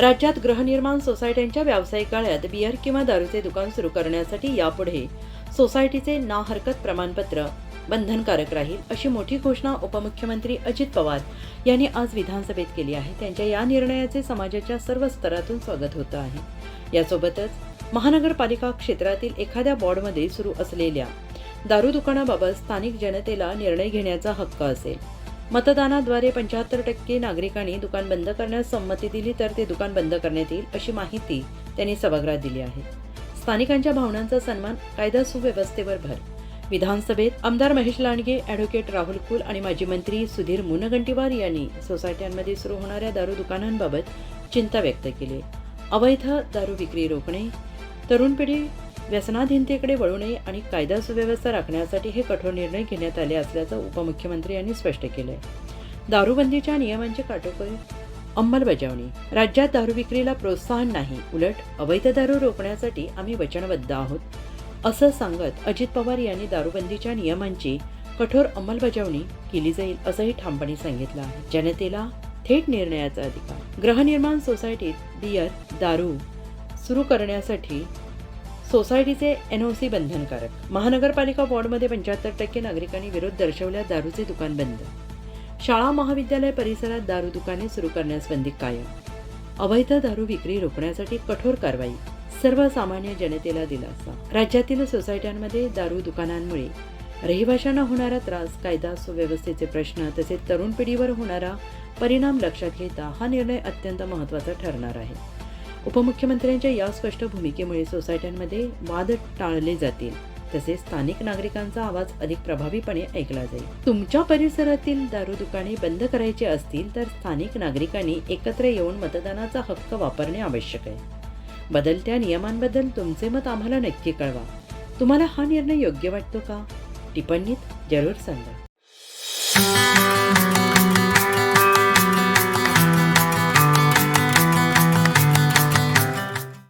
राज्यात गृहनिर्माण सोसायट्यांच्या व्यावसायिक गाळ्यात बियर किंवा दारूचे दुकान सुरू करण्यासाठी यापुढे सोसायटीचे ना हरकत प्रमाणपत्र बंधनकारक राहील अशी मोठी घोषणा उपमुख्यमंत्री अजित पवार यांनी आज विधानसभेत केली आहे. त्यांच्या या निर्णयाचे समाजाच्या सर्व स्तरातून स्वागत होतं आहे. यासोबतच महानगरपालिका क्षेत्रातील एखाद्या वॉर्डमध्ये सुरू असलेल्या दारू दुकानाबाबत स्थानिक जनतेला निर्णय घेण्याचा हक्क असेल. मतदानाद्वारे पंच्याहत्तर टक्के नागरिकांनी दुकान बंद करण्यास संमती दिली तर ते दुकान बंद करण्यात येईल अशी माहिती त्यांनी सभागृहात दिली आहे. स्थानिकांच्या भावनांचा सन्मान कायदा सुव्यवस्थेवर भर. विधानसभेत आमदार महेश लांडगे ॲडव्होकेट राहुल कुल आणि माजी मंत्री सुधीर मुनगंटीवार यांनी सोसायट्यांमध्ये सुरू होणाऱ्या दारू दुकानांबाबत चिंता व्यक्त केली. अवैध दारू विक्री रोखणे तरुण पिढी व्यसनाधीनतेकडे वळू नये आणि कायदा सुव्यवस्था राखण्यासाठी हे कठोर निर्णय घेण्यात आले असल्याचं उपमुख्यमंत्री यांनी स्पष्ट आहे दारूबंदीच्या नियमांची काटेकोर अंमलबजावणी. राज्यात दारू विक्रीला प्रोत्साहन नाही. उलट अवैध दारू रोखण्यासाठी आम्ही वचनबद्ध आहोत असं सांगत अजित पवार यांनी दारूबंदीच्या नियमांची कठोर अंमलबजावणी केली जाईल असंही ठामपणे सांगितलं आहे. जनतेला थेट निर्णयाचा अधिकार. गृहनिर्माण सोसायटीत बियर दारू सुरू करण्यासाठी सोसायटीचे एनओसी बंधनकारक. महानगरपालिका वॉर्डमध्ये पंच्याहत्तर टक्के नागरिकांनी विरोध दर्शवल्यास दारूचे दुकान बंद. शाळा महाविद्यालय परिसरात दारू दुकाने सुरू करण्यास बंदी कायम. अवैध दारू विक्री रोखण्यासाठी कठोर कारवाई. सर्वसामान्य जनतेला दिलासा. राज्यातील सोसायट्यांमध्ये दारू दुकानांमुळे रहिवाशांना होणारा त्रास कायदा सुव्यवस्थेचे प्रश्न तसेच तरुण पिढीवर होणारा परिणाम लक्षात घेता हा निर्णय अत्यंत महत्त्वाचा ठरणार आहे. उपमुख्यमंत्र्यांच्या या स्पष्ट भूमिकेमुळे सोसायट्यांमध्ये वाद टाळले जातील. तसेच स्थानिक नागरिकांचा आवाज अधिक प्रभावीपणे ऐकला जाईल. तुमच्या परिसरातील दारू दुकाने बंद करायची असतील तर स्थानिक नागरिकांनी एकत्र येऊन मतदानाचा हक्क वापरणे आवश्यक आहे. बदलत्या नियमांबद्दल तुमचे मत आम्हाला नक्की कळवा. तुम्हाला हा निर्णय योग्य वाटतो का? टिप्पणीत जरूर सांगा.